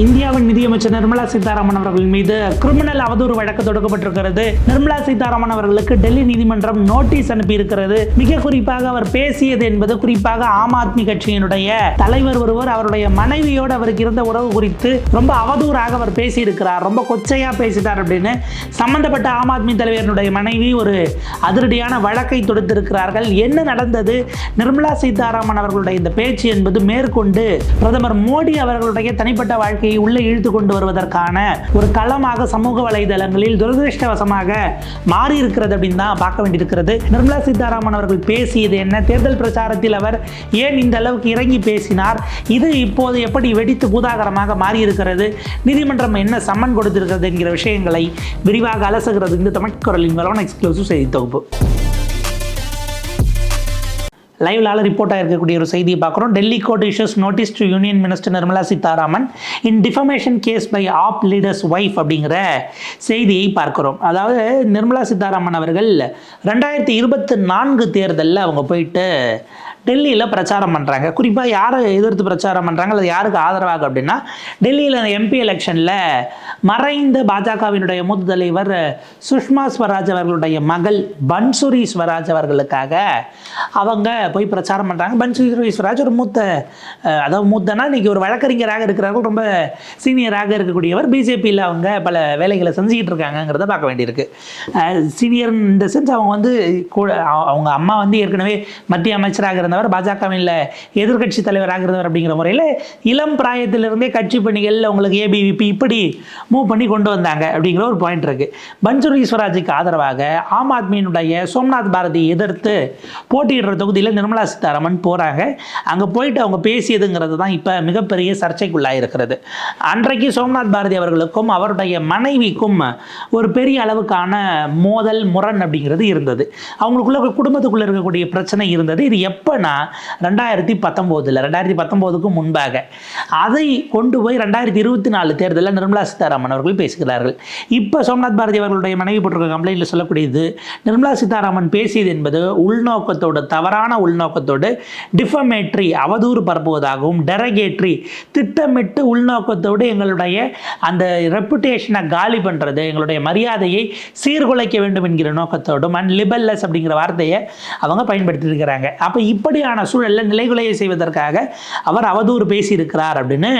இந்தியாவின் நிதியமைச்சர் நிர்மலா சீதாராமன் அவர்கள் மீது கிரிமினல் அவதூறு வழக்கு தொடுக்கப்பட்டிருக்கிறது. நிர்மலா சீதாராமன் அவர்களுக்கு டெல்லி நீதிமன்றம் நோட்டீஸ் அனுப்பியிருக்கிறது. மிக குறிப்பாக அவர் பேசியது என்பது குறிப்பாக ஆம் ஆத்மி கட்சியினுடைய தலைவர் ஒருவர் அவருடைய மனைவியோடு அவருக்கு இருந்த உறவு குறித்து ரொம்ப அவதூறாக அவர் பேசியிருக்கிறார். ரொம்ப கொச்சையா பேசிட்டார் அப்படின்னு சம்பந்தப்பட்ட ஆம் ஆத்மி தலைவரினுடைய மனைவி ஒரு அதிரடியான வழக்கை தொடுத்திருக்கிறார்கள். என்ன நடந்தது? நிர்மலா சீதாராமன் அவர்களுடைய இந்த பேச்சு என்பது மேற்கொண்டு பிரதமர் மோடி அவர்களுடைய தனிப்பட்ட வாழ்க்கை வாழ்க்கையை உள்ளே இழுத்து கொண்டு வருவதற்கான ஒரு களமாக சமூக வலைதளங்களில் துரதிருஷ்டவசமாக மாறி இருக்கிறது அப்படின்னு தான் பார்க்க வேண்டியிருக்கிறது. நிர்மலா சீதாராமன் அவர்கள் பேசியது என்ன? தேர்தல் பிரச்சாரத்தில் அவர் ஏன் இந்த அளவுக்கு இறங்கி பேசினார்? இது இப்போது எப்படி வெடித்து பூதாகரமாக மாறி இருக்கிறது நீதிமன்றம் என்ன சம்மன் கொடுத்திருக்கிறது என்கிற விஷயங்களை விரிவாக அலசுகிறது இந்த தமிழ் குரலின் மூலம் எக்ஸ்க்ளூசிவ் செய்தி தொகுப்பு. லைவ்லால ரிப்போர்ட் ஆகிருக்கக்கூடிய ஒரு செய்தியை பார்க்குறோம். Delhi court issues notice to union minister Nirmala Sitharaman in defamation case by AAP leader's wife அப்படிங்கிற செய்தியை பார்க்குறோம். அதாவது நிர்மலா சீதாராமன் அவர்கள் ரெண்டாயிரத்தி இருபத்தி நான்கு தேர்தலில் அவங்க போயிட்டு டெல்லியில் பிரச்சாரம் பண்ணுறாங்க குறிப்பாக யாரை எதிர்த்து பிரச்சாரம் பண்ணுறாங்க அல்லது யாருக்கு ஆதரவாக அப்படின்னா டெல்லியில் எம்பி எலெக்ஷனில் மறைந்த பாஜகவினுடைய மூத்த தலைவர் சுஷ்மா ஸ்வராஜ் அவர்களுடைய மகள் பன்சுரி ஸ்வராஜ் அவர்களுக்காக அவங்க போய் பிரச்சாரம் பண்ணுறாங்க பன்சுரி ஸ்வராஜ் ஒரு மூத்த அதாவது மூத்தனா இன்றைக்கி ஒரு வழக்கறிஞராக இருக்கிறார்கள் ரொம்ப சீனியராக இருக்கக்கூடியவர். பிஜேபியில் அவங்க பல வேலைகளை செஞ்சுக்கிட்டு இருக்காங்கங்கிறத பார்க்க வேண்டியிருக்கு. சீனியர் இந்த சென்ஸ் அவங்க வந்து கூட அவ- அவங்க அம்மா வந்து ஏற்கனவே மத்திய அமைச்சராக இருந்தவர் பாஜகவில் எதிர்க்கட்சி தலைவராக இருந்தவர் அப்படிங்கிற முறையில் இளம் பிராயத்திலிருந்தே கட்சி பணிகளில் உங்களுக்கு ஏபிவிபி இப்படி மூவ் பண்ணி கொண்டு வந்தாங்க அப்படிங்கிற ஒரு பாயிண்ட் இருக்கு. பன்சுரி ஸ்வராஜுக்கு ஆதரவாக ஆம் ஆத்மியினுடைய சோம்நாத் பாரதி எதிர்த்து போட்டியிடுற தொகுதியில் நிர்மலா சீதாராமன் போகிறாங்க அங்கே போயிட்டு அவங்க பேசியதுங்கிறது தான் இப்போ மிகப்பெரிய சர்ச்சைக்குள்ளாக இருக்கிறது அன்றைக்கு சோம்நாத் பாரதி அவர்களுக்கும் அவருடைய மனைவிக்கும் ஒரு பெரிய அளவுக்கான மோதல் முரண் அப்படிங்கிறது இருந்தது. அவங்களுக்குள்ள ஒரு குடும்பத்துக்குள்ள இருக்கக்கூடிய பிரச்சனை இருந்தது. இது எப்போனா ரெண்டாயிரத்தி பத்தொம்போதில் ரெண்டாயிரத்தி பத்தொம்போதுக்கு முன்பாக அதை கொண்டு போய் ரெண்டாயிரத்தி இருபத்தி நாலு தேர்தலில் நிர்மலா சீதாராமன் அவர்கள் பேசுகிறார்கள். இப்போ சோம்நாத் பாரதி அவர்களுடைய மனைவி போட்டிருக்க கம்ப்ளைண்ட்டில் சொல்லக்கூடியது நிர்மலா சீதாராமன் பேசியது என்பது உள்நோக்கத்தோடு தவறான உள்நோக்கத்தோடு டிஃபமேட்ரி அவதூறு பரப்புவதாகவும் டெரகேட்ரி திட்டமிட்டு உள்நோக்கத்தோடு எங்களுடைய அந்த ரெப்புடேஷனை காலி பண்ணுறது எங்களுடைய மரியாதையை சீர்குலைக்க வேண்டும் என்கிற நோக்கத்தோடும் அண்ட் லிபல்லஸ் அப்படிங்கிற வார்த்தையை அவங்க பயன்படுத்தியிருக்கிறாங்க. அப்போ அப்படியான சூழலில் நிலைகுலைய செய்வதற்காக அவர் அவதூறு பேசியிருக்கிறார் அப்படின்னு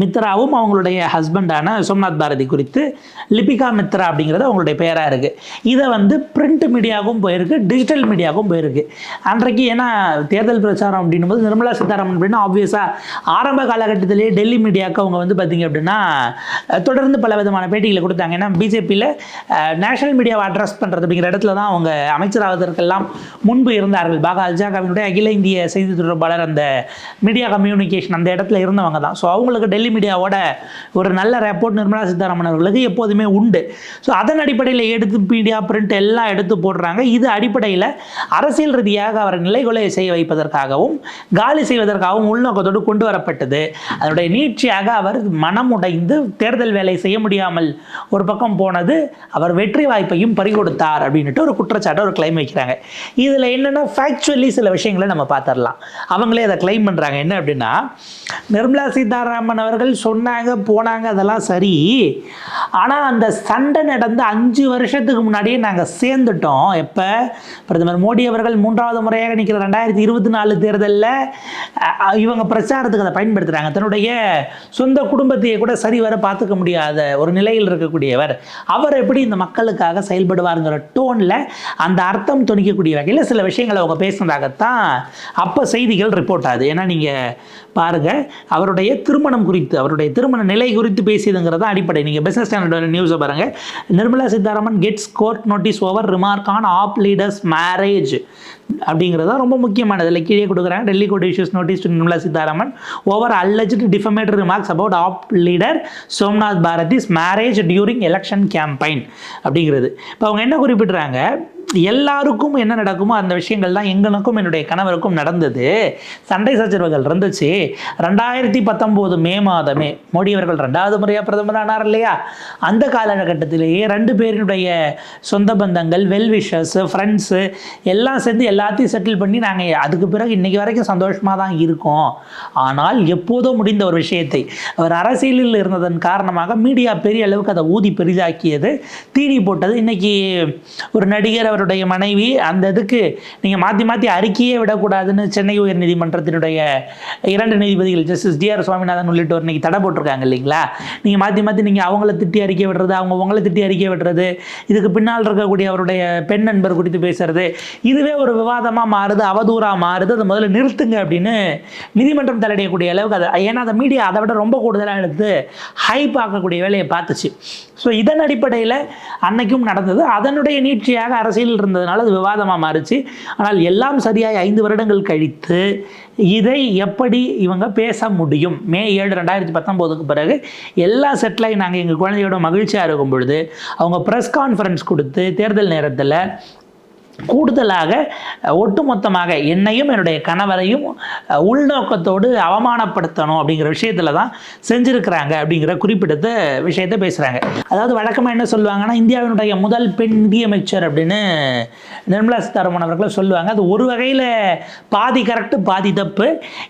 மித்ராவும் அவங்களுடைய ஹஸ்பண்டான சோம்நாத் பாரதி குறித்து லிபிகா மித்ரா அப்படிங்கிறது அவங்களுடைய பெயராக இருக்குது இதை வந்து பிரிண்ட் மீடியாவுக்கும் போயிருக்கு டிஜிட்டல் மீடியாவுக்கும் போயிருக்கு. அன்றைக்கு ஏன்னா தேர்தல் பிரச்சாரம் அப்படின்னும் போது நிர்மலா சீதாராமன் அப்படின்னா ஆப்வியஸாக ஆரம்ப காலகட்டத்திலேயே டெல்லி மீடியாவுக்கு அவங்க வந்து பார்த்திங்க அப்படின்னா தொடர்ந்து பல விதமான பேட்டிகளை கொடுத்தாங்க. ஏன்னா பிஜேபியில் நேஷனல் மீடியாவை அட்ரஸ் பண்ணுறது அப்படிங்கிற இடத்துல தான் அவங்க அமைச்சராவதற்கெல்லாம் முன்பு இருந்தார்கள். அஜாகாவினுடைய அகில இந்திய செய்தி தொடர்பாளர் அந்த மீடியா கம்யூனிகேஷன் அந்த இடத்துல இருந்தவங்க தான். ஸோ அவங்களுக்கு டெல்லி டெல்லி மீடியாவோட ஒரு நல்ல ரெப்போர்ட் நிர்மலா சீதாராமன் அவர்களுக்கு எப்போதுமே உண்டு. ஸோ அதன் அடிப்படையில் எடுத்து மீடியா பிரிண்ட் எல்லாம் எடுத்து போடுறாங்க. இது அடிப்படையில் அரசியல் ரீதியாக அவரை நிலைகொலை செய்ய வைப்பதற்காகவும் காலி செய்வதற்காகவும் உள்நோக்கத்தோடு கொண்டு வரப்பட்டது. அதனுடைய நீட்சியாக அவர் மனம் உடைந்து தேர்தல் வேலை செய்ய முடியாமல் ஒரு பக்கம் போனது அவர் வெற்றி வாய்ப்பையும் பறிகொடுத்தார் அப்படின்ட்டு ஒரு குற்றச்சாட்டை ஒரு கிளைம் வைக்கிறாங்க. இதில் என்னென்னா ஃபேக்சுவலி சில விஷயங்களை நம்ம பார்த்துடலாம். அவங்களே அதை கிளைம் பண்ணுறாங்க என்ன அப்படின்னா நிர்மலா சீதாராமன் அவர் அவர்கள் சொன்னாங்க போனாங்க அதெல்லாம் சரி. ஆனால் அந்த சண்டை நடந்து அஞ்சு வருஷத்துக்கு முன்னாடியே நாங்கள் சேர்ந்துட்டோம். எப்போ? பிரதமர் மோடி அவர்கள் மூன்றாவது முறையாக நிற்கிற ரெண்டாயிரத்தி இருபத்தி நாலு தேர்தலில் இவங்க பிரச்சாரத்துக்கு அதை பயன்படுத்துகிறாங்க தன்னுடைய சொந்த குடும்பத்தையே கூட சரிவர பார்த்துக்க முடியாத ஒரு நிலையில் இருக்கக்கூடியவர். அவர் எப்படி இந்த மக்களுக்காக செயல்படுவாருங்கிற டோனில் அந்த அர்த்தம் துணிக்கக்கூடிய வகையில் சில விஷயங்களை அவங்க பேசுனதாகத்தான் அப்போ செய்திகள் ரிப்போர்ட் ஆகுது. ஏன்னா நீங்கள் பாருங்கள் அவருடைய திருமணம் குறித்து அவருடைய திருமண நிலை குறித்து பேசியதுங்கிறது தான் அடிப்படை நீங்கள் பிஸ்னஸ் ஸ்டாண்டர்டோட நியூஸை பாருங்கள் Nirmala Sitharaman gets court notice over remark on AAP leader's marriage அப்படிங்கிறது தான் ரொம்ப முக்கியமானது. இல்லை கீழே கொடுக்குறாங்க Delhi court issues notice to Nirmala Sitharaman over alleged defamatory remarks about AAP leader Somnath Bharti's marriage during election campaign அப்படிங்கிறது. இப்போ அவங்க என்ன குறிப்பிட்றாங்க? எல்லாருக்கும் என்ன நடக்குமோ அந்த விஷயங்கள் தான் எங்களுக்கும் என்னுடைய கணவருக்கும் நடந்தது. சண்டை சச்சரவுகள் இருந்துச்சு. ரெண்டாயிரத்தி பத்தொம்போது மே மாதமே மோடி அவர்கள் ரெண்டாவது முறையாக பிரதமர் ஆனார் இல்லையா? அந்த காலகட்டத்திலேயே ரெண்டு பேரினுடைய சொந்த பந்தங்கள் வெல்விஷர்ஸு ஃப்ரெண்ட்ஸு எல்லாம் சேர்ந்து எல்லாத்தையும் செட்டில் பண்ணி நாங்கள் அதுக்கு பிறகு இன்றைக்கி வரைக்கும் சந்தோஷமாக தான் இருக்கோம். ஆனால் எப்போதோ முடிந்த ஒரு விஷயத்தை அவர் அரசியலில் இருந்ததன் காரணமாக மீடியா பெரிய அளவுக்கு அதை ஊதி பெரிதாக்கியது. தீனி போட்டது. இன்றைக்கி ஒரு நடிகர் அவருடைய மனைவி அந்த இதுக்கு நீங்கள் மாற்றி மாற்றி அறிக்கையே விடக்கூடாதுன்னு சென்னை உயர் நீதிமன்றத்தினுடைய இரண்டு நீதிபதிகள் ஜஸ்டிஸ் டி ஆர் சுவாமிநாதன் உள்ளிட்டோர் இன்னைக்கு தடை போட்டிருக்காங்க இல்லைங்களா? நீங்கள் மாற்றி மாற்றி நீங்கள் அவங்கள திட்டி அறிக்கை விடுறது அவங்க உங்களை திட்டி அறிக்கை விடுறது இதுக்கு பின்னால் இருக்கக்கூடிய அவருடைய பெண் நண்பர் குறித்து பேசுறது இதுவே ஒரு விவாதமாக மாறுது அவதூறாக மாறுது அதை முதல்ல நிறுத்துங்க அப்படின்னு நீதிமன்றம் தலையிடக்கூடிய அளவுக்கு அதை. ஏன்னா அந்த மீடியா அதை விட ரொம்ப கூடுதலாக எடுத்து ஹைப் ஆக்கக்கூடிய வேலையை பார்த்துச்சு. ஸோ இதன் அடிப்படையில் அன்னைக்கும் நடந்தது. அதனுடைய நீட்சியாக அரசியல் இருந்ததுனால அது விவாதமாக மாறுச்சு. ஆனால் எல்லாம் சரியாய் ஐந்து வருடங்கள் கழித்து இதை எப்படி இவங்க பேச முடியும்? மே ஏழு ரெண்டாயிரத்தி பத்தொம்போதுக்கு பிறகு எல்லா செட்டிலாகி நாங்கள் எங்கள் குழந்தையோட மகிழ்ச்சியாக இருக்கும் பொழுது அவங்க ப்ரெஸ் கான்ஃபரன்ஸ் கொடுத்து தேர்தல் நேரத்தில் கூடுதலாக ஒட்டுமொத்தமாக என்னையும் என்னுடைய கணவரையும் உள்நோக்கத்தோடு அவமானப்படுத்தணும் அப்படிங்கிற விஷயத்தில் தான் செஞ்சுருக்கிறாங்க அப்படிங்கிற குறிப்பிட்ட விஷயத்தை பேசுகிறாங்க அதாவது வழக்கமாக என்ன சொல்லுவாங்கன்னா இந்தியாவினுடைய முதல் பெண் நிதியமைச்சர் அப்படின்னு நிர்மலா சீதாராமன் அவர்களை சொல்லுவாங்க. அது ஒரு வகையில் பாதி கரெக்டு பாதி தப்பு.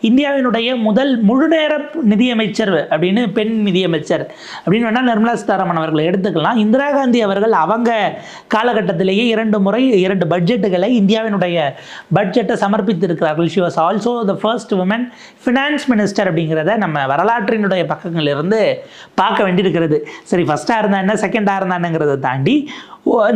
இந்தியாவினுடைய முதல் முழுநேர நிதியமைச்சர் அப்படின்னு பெண் நிதியமைச்சர் அப்படின்னு வேணால் நிர்மலா சீதாராமன் அவர்களை எடுத்துக்கலாம். இந்திரா காந்தி அவர்கள் அவங்க காலகட்டத்திலேயே இரண்டு முறை இரண்டு பட்ஜெட்டுகளை இந்தியாவினுடைய பட்ஜெட்டை சமர்ப்பித்திருக்கிறார்கள். She was also the first woman finance minister அப்படிங்கிறத நம்ம வரலாற்றினுடைய பக்கங்களிலிருந்து பார்க்க வேண்டியிருக்கிறது. சரி ஃபஸ்ட்டாக இருந்தா என்ன செகண்டாக இருந்தானுங்கிறத தாண்டி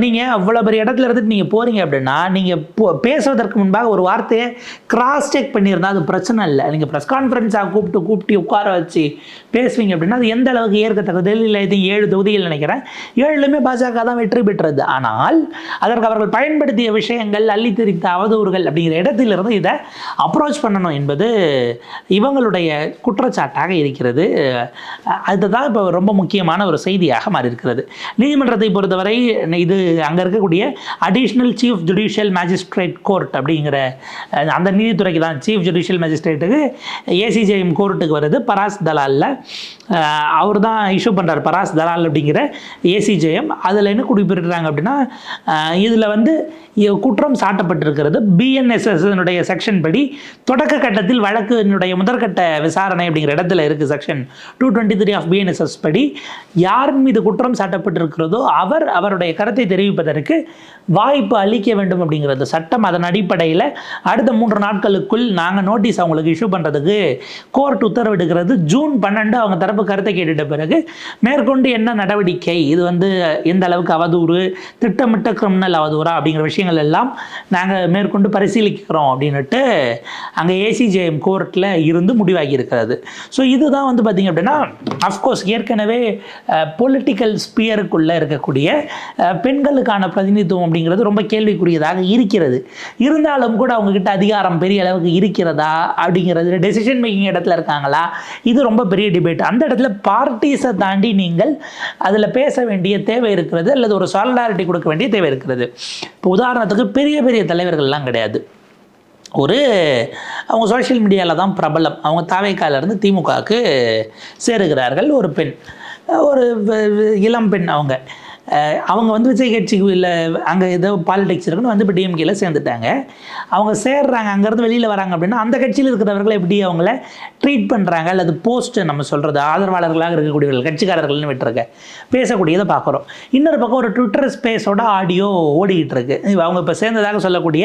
நீங்கள் அவ்வளோ பெரிய இடத்துல இருந்துட்டு நீங்கள் போகிறீங்க அப்படின்னா நீங்கள் பேசுவதற்கு முன்பாக ஒரு வார்த்தையை கிராஸ் செக் பண்ணியிருந்தால் அது பிரச்சனை இல்லை. நீங்கள் ப்ரெஸ் கான்ஃபரன்ஸாக கூப்பிட்டு கூப்பிட்டு உட்கார வச்சு பேசுவீங்க அப்படின்னா அது எந்த அளவுக்கு ஏற்கத்தக்க டெல்லியில் இது ஏழு தொகுதிகள் நினைக்கிறேன். ஏழுலுமே பாஜக தான் வெற்றி பெற்றது. ஆனால் அதற்கு அவர்கள் பயன்படுத்திய விஷயங்கள் அள்ளி தெரித்த அவதூறுகள் அப்படிங்கிற இடத்திலிருந்து இதை அப்ரோச் பண்ணணும் என்பது இவங்களுடைய குற்றச்சாட்டாக இருக்கிறது. அதுதான் இப்போ ரொம்ப முக்கியமான ஒரு செய்தியாக மாறி இருக்கிறது நீதிமன்றத்தை பொறுத்தவரை இது அங்கே இருக்கக்கூடிய additional chief judicial magistrate court அப்படிங்கிற அந்த நீதித்துறைக்கு தான் சீஃப் ஜுடிஷியல் மேஜிஸ்ட்ரேட்டுக்கு ஏசிஜேஎம் கோர்ட்டுக்கு வருது பராஸ் தலாலில். அவர் தான் இஷ்யூ பண்ணுறார் பராஸ் தலால் அப்படிங்கிற ஏசிஜேஎம் அதில் என்ன குறிப்பிடுறாங்க அப்படின்னா இதில் வந்து குற்றம் சாட்டப்பட்டிருக்கிறது. பிஎன்எஸ்எஸ்னுடைய செக்ஷன் படி தொடக்க கட்டத்தில் வழக்கினுடைய முதற்கட்ட விசாரணை அப்படிங்கிற இடத்துல இருக்குது section two twenty three of BNSS படி யாரின் மீது குற்றம் சாட்டப்பட்டிருக்கிறதோ அவர் அவருடைய கருத்தை தெரிவிப்பதற்கு வாய்ப்பு அளிக்க வேண்டும் அப்படிங்கிறது. சட்டம் அதன் அடிப்படையில் அடுத்த மூன்று நாட்களுக்குள் நாங்கள் நோட்டீஸ் அவங்களுக்கு இஷ்யூ பண்ணுறதுக்கு கோர்ட் உத்தரவிடுகிறது. ஜூன் பன்னெண்டு அவங்க தரப்பு கருத்தை கேட்டுட்ட பிறகு மேற்கொண்டு என்ன நடவடிக்கை? இது வந்து எந்த அளவுக்கு அவதூறு? திட்டமிட்ட கிரிமினல் அவதூறா? அப்படிங்கிற விஷயங்கள் எல்லாம் நாங்கள் மேற்கொண்டு பரிசீலிக்கிறோம் அப்படின்னுட்டு அங்கே ஏசிஜேஎம் கோர்ட்டில் இருந்து முடிவாகி இருக்கிறது ஸோ இதுதான் வந்து பார்த்திங்க அப்படின்னா அஃப்கோர்ஸ் ஏற்கனவே பொலிட்டிக்கல் ஸ்பியருக்குள்ளே இருக்கக்கூடிய பெண்களுக்கான பிரதிநிதித்துவம் அப்படிங்கிறது ரொம்ப கேள்விக்குரியதாக இருக்கிறது. இருந்தாலும் கூட அவங்கக்கிட்ட அதிகாரம் பெரிய அளவுக்கு இருக்கிறதா அப்படிங்கிறது டெசிஷன் மேக்கிங் இடத்துல இருக்காங்களா? இது ரொம்ப பெரிய டிபேட் அந்த இடத்துல பார்ட்டிஸை தாண்டி நீங்கள் அதில் பேச வேண்டிய தேவை இருக்கிறது அல்லது ஒரு சாலிடாரிட்டி கொடுக்க வேண்டிய தேவை இருக்கிறது. இப்போ உதாரணத்துக்கு பெரிய பெரிய தலைவர்கள்லாம் கிடையாது. ஒரு அவங்க சோஷியல் மீடியாவில் தான் பிரபலம். அவங்க தாவேக்காலேருந்து திமுகவுக்கு சேருகிறார்கள். ஒரு பெண் ஒரு இளம் பெண் அவங்க. அவங்க வந்து விஜய் கட்சிக்கு இல்லை அங்கே ஏதோ பாலிடிக்ஸ் இருக்குன்னு வந்து இப்போ டிஎம்கேல சேர்ந்துட்டாங்க. அவங்க சேர்றாங்க அங்கேருந்து வெளியில் வராங்க அப்படின்னா அந்த கட்சியில் இருக்கிறவர்களை எப்படி அவங்கள ட்ரீட் பண்ணுறாங்க அல்லது போஸ்ட்டு நம்ம சொல்கிறது ஆதரவாளர்களாக இருக்கக்கூடியவர்கள் கட்சிக்காரர்கள்னு விட்டுருக்க. பேசக்கூடியதை பார்க்குறோம். இன்னொரு பக்கம் ஒரு ட்விட்டர் ஸ்பேஸோட ஆடியோ ஓடிக்கிட்டு இருக்கு. அவங்க இப்போ சேர்ந்ததாக சொல்லக்கூடிய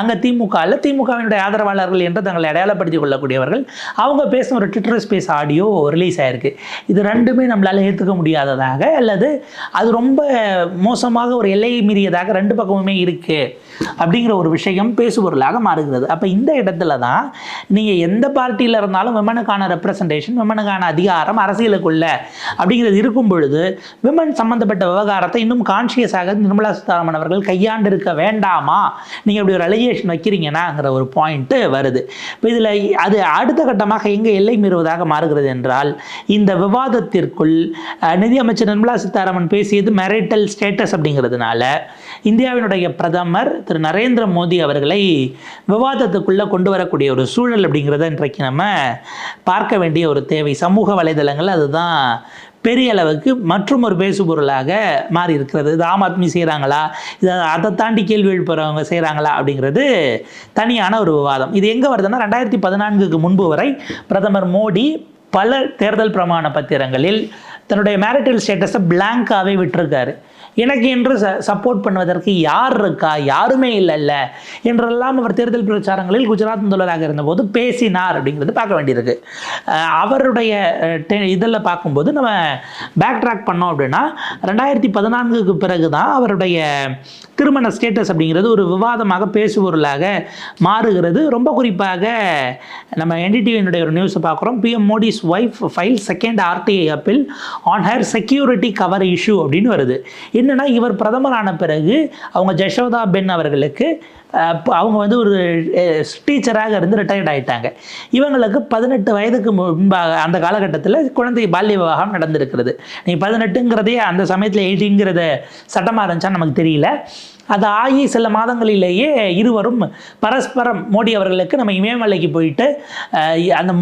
அங்கே திமுகவில் திமுகவினுடைய ஆதரவாளர்கள் என்று தங்களை அடையாளப்படுத்திக் கொள்ளக்கூடியவர்கள் அவங்க பேசின ஒரு ட்விட்டர் ஸ்பேஸ் ஆடியோ ரிலீஸ் ஆயிருக்கு. இது ரெண்டுமே நம்மளால் ஏற்றுக்க முடியாததாக அல்லது அது ரொம்ப மோசமாக ஒரு எல்லையை மீறியதாக ரெண்டு பக்கமுமே இருக்குது அப்படிங்கிற ஒரு விஷயம் பேசுபொருளாக மாறுகிறது. அப்போ இந்த இடத்துல தான் நீங்கள் எந்த பார்ட்டியில் இருந்தாலும் விமனுக்கான ரெப்ரசன்டேஷன் விமனுக்கான அதிகாரம் அரசியலுக்குள்ள அப்படிங்கிறது இருக்கும் பொழுது விமன் சம்மந்தப்பட்ட விவகாரத்தை இன்னும் கான்ஷியஸாக நிர்மலா சீதாராமன் அவர்கள் கையாண்டு இருக்க வேண்டாமா? நீங்கள் அப்படி ஒரு அலிகேஷன் வைக்கிறீங்கன்னாங்கிற ஒரு பாயிண்ட்டு வருது. இப்போ இதில் அது அடுத்த கட்டமாக எங்கே எல்லை மீறுவதாக மாறுகிறது என்றால் இந்த விவாதத்திற்குள் நிதியமைச்சர் நிர்மலா சீதாராமன் பேசியது மேரிட்டல் ஸ்டேட்டஸ் அப்படிங்கிறதுனால இந்தியாவினுடைய பிரதமர் திரு நரேந்திர மோடி அவர்களை விவாதத்துக்குள்ளே கொண்டு வரக்கூடிய ஒரு சூழல் அப்படிங்கிறத இன்றைக்கு நம்ம பார்க்க வேண்டிய ஒரு தேவை. சமூக வலைதளங்கள் அதுதான் பெரிய அளவுக்கு மற்றும் ஒரு பேசுபொருளாக மாறி இருக்கிறது இது ஆம் ஆத்மி செய்கிறாங்களா இதை அதை தாண்டி கேள்வி எழுப்புறவங்க செய்கிறாங்களா அப்படிங்கிறது தனியான ஒரு விவாதம். இது எங்கே வருதுன்னா ரெண்டாயிரத்தி பதினான்குக்கு முன்பு வரை பிரதமர் மோடி பல தேர்தல் பிரமாண பத்திரங்களில் தன்னுடைய மேரிட்டல் ஸ்டேட்டஸை பிளாங்காகவே விட்டுருக்காரு. எனக்கு என்று ச சப்போர்ட் பண்ணுவதற்கு யார் இருக்கா? யாருமே இல்லைல்ல. என்றெல்லாம் அவர் தேர்தல் பிரச்சாரங்களில் குஜராத் முதல்வராக இருந்தபோது பேசினார் அப்படிங்கிறது பார்க்க வேண்டியிருக்கு. அவருடைய இதில் பார்க்கும்போது நம்ம பேக் ட்ராக் பண்ணோம் அப்படின்னா ரெண்டாயிரத்தி பதினான்குக்கு பிறகு தான் அவருடைய திருமண ஸ்டேட்டஸ் அப்படிங்கிறது ஒரு விவாதமாக பேசுபொருளாக மாறுகிறது. ரொம்ப குறிப்பாக நம்ம என்டிடிவியினுடைய ஒரு நியூஸை பார்க்குறோம். PM Modi's wife file second RTI appeal on her security cover issue அப்படின்னு வருது. என்னென்னா இவர் பிரதமரான பிறகு அவங்க ஜஷோதா பென் அவர்களுக்கு அவங்க வந்து ஒரு டீச்சராக இருந்து ரிட்டையர்ட் ஆகிட்டாங்க இவங்களுக்கு பதினெட்டு வயதுக்கு முன்பாக அந்த காலகட்டத்தில் குழந்தை பால்ய விவாகம் நடந்திருக்கிறது. நீ பதினெட்டுங்கிறதே அந்த சமயத்தில் எயிட்டிங்கிறத சட்டமாக இருந்துச்சா நமக்கு தெரியல. அது ஆகி சில மாதங்களிலேயே இருவரும் பரஸ்பரம் மோடி அவர்களுக்கு நம்ம இமயமலைக்கு போயிட்டு அந்த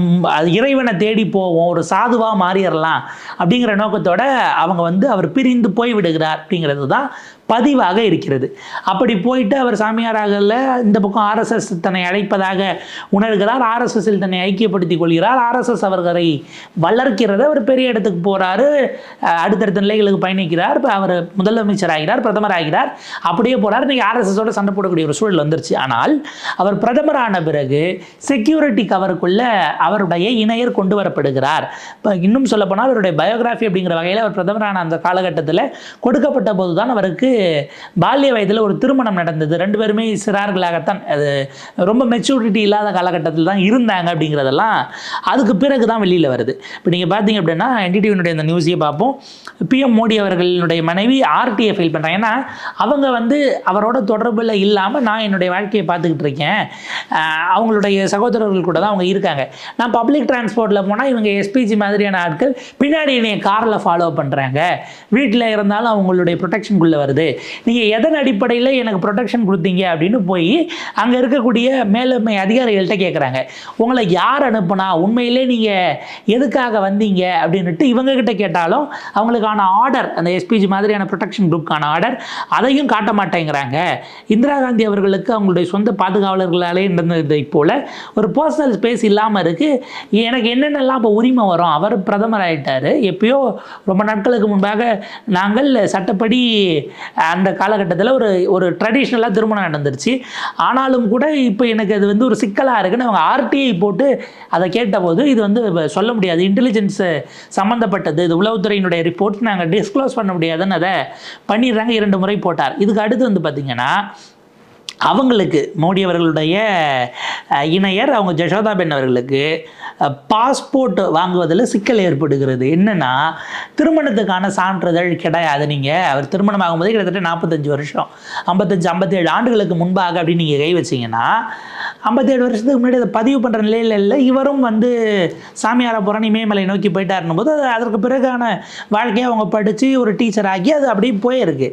இறைவனை தேடி போவோம் ஒரு சாதுவாக மாறிடலாம் அப்படிங்கிற நோக்கத்தோட அவங்க வந்து அவர் பிரிந்து போய் விடுகிறார் அப்படிங்கிறது தான் பதிவாக இருக்கிறது. அப்படி போயிட்டு அவர் சாமியாராகல இந்த பக்கம் ஆர்எஸ்எஸ் தன்னை அழைப்பதாக உணர்கிறார். ஆர்எஸ்எஸ்ஸில் தன்னை ஐக்கியப்படுத்தி கொள்கிறார். ஆர்எஸ்எஸ் அவர்களை வளர்க்கிறது. அவர் பெரிய இடத்துக்கு போகிறாரு அடுத்தடுத்த நிலைகளுக்கு பயணிக்கிறார். இப்போ அவர் முதலமைச்சர் ஆகிறார் பிரதமர் ஆகிறார் அப்படியே போகிறார் இன்றைக்கி ஆர்எஸ்எஸோட சண்டை போடக்கூடிய ஒரு சூழல் வந்துருச்சு. ஆனால் அவர் பிரதமரான பிறகு செக்யூரிட்டி கவருக்குள்ள அவருடைய இணையர் கொண்டு வரப்படுகிறார். இப்போ இன்னும் சொல்லப்போனால் அவருடைய பயோகிராஃபி அப்படிங்கிற வகையில் அவர் பிரதமரான அந்த காலகட்டத்தில் கொடுக்கப்பட்ட போது தான் அவருக்கு பால்ய வயதில் ஒரு திருமணம் நடந்தது. ரெண்டு பேருமே சிறார்களாகத்தான். அது ரொம்ப மெச்சூரிட்டி இல்லாத காலகட்டத்தில் தான் இருந்தாங்க அப்படிங்கிறதெல்லாம் அதுக்கு பிறகு தான் வெளியில் வருது. இப்போ நீங்கள் பார்த்தீங்க அப்படின்னா என்டிடிவினுடைய இந்த நியூஸையே பார்ப்போம். பிஎம் மோடி அவர்களுடைய மனைவி ஆர்டிஐ ஃபைல் பண்ணுறாங்க ஏன்னா அவங்க வந்து அவரோட தொடர்பில் இல்லாமல் நான் என்னுடைய வாழ்க்கையை பார்த்துக்கிட்டு இருக்கேன். அவங்களுடைய சகோதரர்கள் கூட தான் அவங்க இருக்காங்க. நான் பப்ளிக் டிரான்ஸ்போர்ட்டில் போனால் இவங்க எஸ்பிஜி மாதிரியான ஆட்கள் பின்னாடி என்னை காரில் ஃபாலோ பண்ணுறாங்க வீட்டில் இருந்தாலும் அவங்களுடைய ப்ரொடெக்ஷனுக்குள்ளே வருது. நீங்கள் எதன் அடிப்படையில் எனக்கு ப்ரொடெக்ஷன் கொடுத்தீங்க அப்படின்னு போய் அங்கே இருக்கக்கூடிய மேலுமை அதிகாரிகள்கிட்ட கேட்குறாங்க உங்களை யார் அனுப்புனா? உண்மையிலே நீங்கள் எதுக்காக வந்தீங்க? அப்படின்னுட்டு இவங்கக்கிட்ட கேட்டாலும் அவங்களுக்கான ஆர்டர் அந்த எஸ்பிஜி மாதிரியான ப்ரொடெக்ஷன் குரூப்கான ஆர்டர் அதையும் காட்ட மாட்டேங்கிறாங்க. இந்திரா காந்தி அவர்களுக்கு அவங்களுடைய சொந்த பாதுகாவலர்களாலே இருந்ததை போல் ஒரு பர்சனல் ஸ்பேஸ் இல்லாமல் இருக்குது எனக்கு என்னென்னலாம் இப்போ உரிமை வரும்? அவர் பிரதமர் ஆகிட்டார் எப்பயோ ரொம்ப நாட்களுக்கு முன்பாக நாங்கள் சட்டப்படி அந்த காலகட்டத்தில் ஒரு ஒரு ட்ரெடிஷ்னலாக திருமணம் நடந்துருச்சு. ஆனாலும் கூட இப்போ எனக்கு அது வந்து ஒரு சிக்கலாக இருக்குன்னு அவங்க ஆர்டிஐ போட்டு அதை கேட்டபோது இது வந்து சொல்ல முடியாது. இன்டெலிஜென்ஸ் சம்மந்தப்பட்டது இது உளவுத்துறையினுடைய ரிப்போர்ட் நாங்கள் டிஸ்க்ளோஸ் பண்ண முடியாதுன்னு அதை பண்ணிடுறாங்க. இரண்டு முறை போட்டார். இதுக்கு அடுத்து வந்து பார்த்திங்கன்னா அவங்களுக்கு மோடி அவர்களுடைய இணையர் அவங்க ஜஷோதாபென் அவர்களுக்கு பாஸ்போர்ட் வாங்குவதில் சிக்கல் ஏற்படுகிறது. என்னென்னா திருமணத்துக்கான சான்றிதழ் கிடையாது நீங்கள் அவர் திருமணம் ஆகும்போதே கிட்டத்தட்ட நாற்பத்தஞ்சு வருஷம். ஐம்பத்தஞ்சு ஐம்பத்தேழு ஆண்டுகளுக்கு முன்பாக அப்படின்னு நீங்கள் கை வச்சீங்கன்னா ஐம்பத்தேழு வருஷத்துக்கு முன்னாடி அதை பதிவு பண்ணுற நிலையில் இல்லை. இவரும் வந்து சாமியாரை புறணி இமயமலை நோக்கி போயிட்டாருன்னும் போது அது அதற்கு பிறகான வாழ்க்கையை அவங்க படித்து ஒரு டீச்சர் ஆகி அது அப்படியே போயிருக்கு.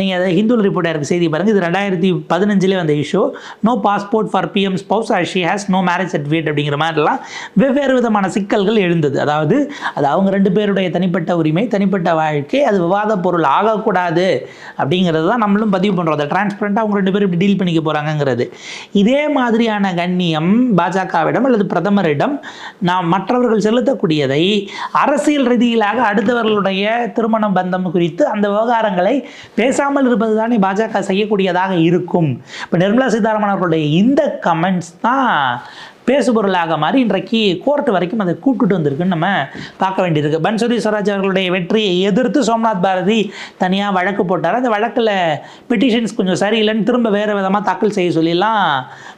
நீங்கள் அதை ஹிந்து ரிப்போர்ட்டாக இருக்க. செய்தி பாருங்கள் இது ரெண்டாயிரத்தி பதினஞ்சிலே வந்த issue no passport for PM spouse or she has no marriage certificate அப்படிங்கிற மாதிரிலாம் வெவ்வேறு விதமான சிக்கல்கள் எழுந்தது. அதாவது அது அவங்க ரெண்டு பேருடைய தனிப்பட்ட உரிமை தனிப்பட்ட வாழ்க்கை அது விவாத பொருள் ஆகக்கூடாது அப்படிங்கிறது தான் நம்மளும் பதிவு பண்ணுறோம் அதை டிரான்ஸ்பரண்ட்டாக அவங்க ரெண்டு பேரும் இப்படி டீல் பண்ணிக்க போகிறாங்கங்கிறது இதே மாதிரியான கண்ணியம் பாஜகவிடம் அல்லது பிரதமரிடம் நாம் மற்றவர்கள் செலுத்தக்கூடியதை அரசியல் ரீதியிலாக அடுத்தவர்களுடைய திருமண பந்தம் குறித்து அந்த விவகாரங்களை பேசாமல் இருப்பது தானே பாஜக செய்யக்கூடியதாக இருக்கும். இப்போ நிர்மலா சீதாராமன் அவர்களுடைய இந்த கமெண்ட்ஸ் தான் பேசுபொருளாக மாறி இன்றைக்கு கோர்ட் வரைக்கும் அதை கூப்பிட்டுட்டு வந்திருக்குன்னு நம்ம பார்க்க வேண்டியிருக்கு. பன்சுரி ஸ்வராஜ் அவர்களுடைய வெற்றியை எதிர்த்து சோம்நாத் பாரதி தனியாக வழக்கு போட்டார். அந்த வழக்கில் பெட்டிஷன்ஸ் கொஞ்சம் சரியில்லைன்னு திரும்ப வேறு விதமாக தாக்கல் செய்ய சொல்லிலாம்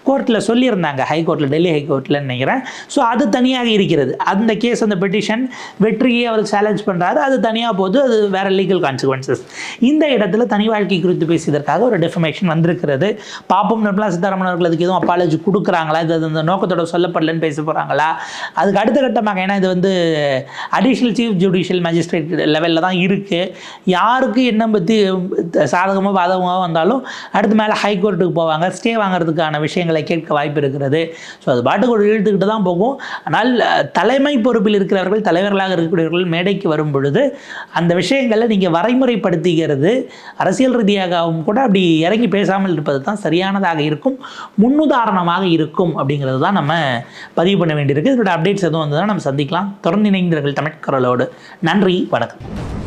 கோர்ட்டில் சொல்லியிருந்தாங்க ஹைகோர்ட்டில் டெல்லி ஹைகோர்ட்டில் நினைக்கிறேன். ஸோ அது தனியாக இருக்கிறது. அந்த கேஸ் அந்த பெட்டிஷன் வெற்றியை அவர் சேலஞ்ச் பண்ணுறாரு அது தனியாக போது அது வேறு லீகல் கான்சிக்வன்சஸ் இந்த இடத்துல தனி வாழ்க்கை குறித்து பேசியதற்காக ஒரு டெஃபமேஷன் வந்திருக்கிறது. பாப்போம் நிர்மலா சீதாராமன் அவர்கள் அதுக்கு எதுவும் அப்பாலஜி கொடுக்குறாங்களா? இது அந்த நோக்கத்தோட சொல்லப்படலன்னு பேச போகிறாங்களா அதுக்கு அடுத்த கட்டமாக ஏன்னா இது வந்து அடிஷ்னல் சீஃப் ஜுடிஷியல் மேஜிஸ்ட்ரேட் லெவலில் தான் இருக்குது யாருக்கு என்ன பற்றி சாதகமாக பாதகமாக வந்தாலும் அடுத்து மேலே ஹைகோர்ட்டுக்கு போவாங்க. ஸ்டே வாங்குறதுக்கான விஷயங்கள் கேட்க வாய்ப்பு இருக்கிறது. ஸோ அது பாட்டுக்கு இழுத்துக்கிட்டு தான் போகும். ஆனால் தலைமை பொறுப்பில் இருக்கிறவர்கள் தலைவர்களாக இருக்கக்கூடியவர்கள் மேடைக்கு வரும் பொழுது அந்த விஷயங்களை நீங்கள் வரைமுறைப்படுத்துகிறது அரசியல் ரீதியாகவும் கூட அப்படி இறங்கி பேசாமல் இருப்பது தான் சரியானதாக இருக்கும் முன்னுதாரணமாக இருக்கும் அப்படிங்கிறது தான் நம்ம பதிவு பண்ண வேண்டியிருக்கு. இதோட அப்டேட்ஸ் எதுவும் வந்ததுன்னா நம்ம சந்திக்கலாம். தொடர்ந்து இணைந்தீர்கள் தமிழ் குரலோடு. நன்றி வணக்கம்.